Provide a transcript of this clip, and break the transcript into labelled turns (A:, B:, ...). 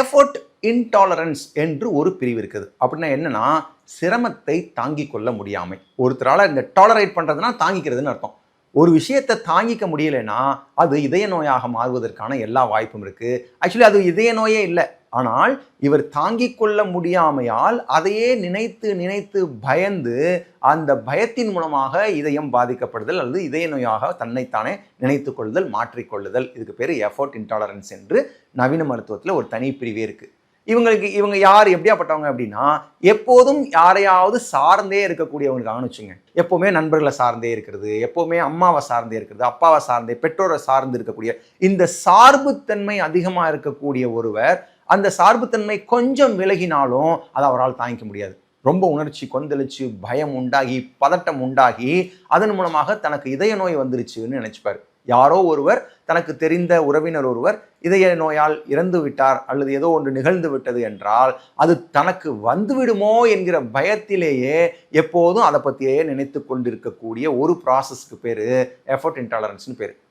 A: Effort intolerance என்று ஒரு பிரிவு இருக்குது. அப்படின்னா என்னென்னா சிரமத்தை தாங்கி கொள்ள முடியாமை. ஒருத்தரால் இந்த டாலரேட் பண்ணுறதுனா தாங்கிக்கிறதுன்னு அர்த்தம். ஒரு விஷயத்தை தாங்கிக்க முடியலைன்னா அது இதய நோயாக மாறுவதற்கான எல்லா வாய்ப்பும் இருக்குது ஆக்சுவலி அது இதய நோயே இல்லை. ஆனால் இவர் தாங்கிக் கொள்ள முடியாமையால் அதையே நினைத்து நினைத்து பயந்து அந்த பயத்தின் மூலமாக இதயம் பாதிக்கப்படுதல் அல்லது இதய நோயாக தன்னைத்தானே நினைத்து கொள்ளுதல் மாற்றிக்கொள்ளுதல் இதுக்கு பேர் எஃபோர்ட் இன்டாலரன்ஸ் என்று நவீன மருத்துவத்தில் ஒரு தனி பிரிவே இருக்குது இவங்களுக்கு இவங்க யார் எப்படியாப்பட்டவங்க அப்படின்னா எப்போதும் யாரையாவது சார்ந்தே இருக்கக்கூடியவங்களுக்கான வச்சுங்க. எப்போவுமே நண்பர்களை சார்ந்தே இருக்கிறது எப்போவுமே அம்மாவை சார்ந்தே இருக்கிறது அப்பாவை சார்ந்தே பெற்றோரை சார்ந்து இருக்கக்கூடிய இந்த சார்புத்தன்மை அதிகமாக இருக்கக்கூடிய ஒருவர் அந்த சார்புத்தன்மை கொஞ்சம் விலகினாலும் அதை அவரால் தாங்கிக்க முடியாது. ரொம்ப உணர்ச்சி கொந்தளிச்சு பயம் உண்டாகி பதட்டம் உண்டாகி அதன் மூலமாக தனக்கு இதய நோய் வந்துருச்சுன்னு நினைச்சுப்பாரு. யாரோ ஒருவர் தனக்கு தெரிந்த உறவினர் ஒருவர் இதய நோயால் இறந்து விட்டார் அல்லது ஏதோ ஒன்று நிகழ்ந்து விட்டது என்றால் அது தனக்கு வந்துவிடுமோ என்கிற பயத்திலேயே எப்போதும் அதை பற்றியே நினைத்து கொண்டிருக்கக்கூடிய ஒரு ப்ராசஸ்க்கு பேர் எஃபர்ட் இன்டாலரன்ஸ்னு பேர்.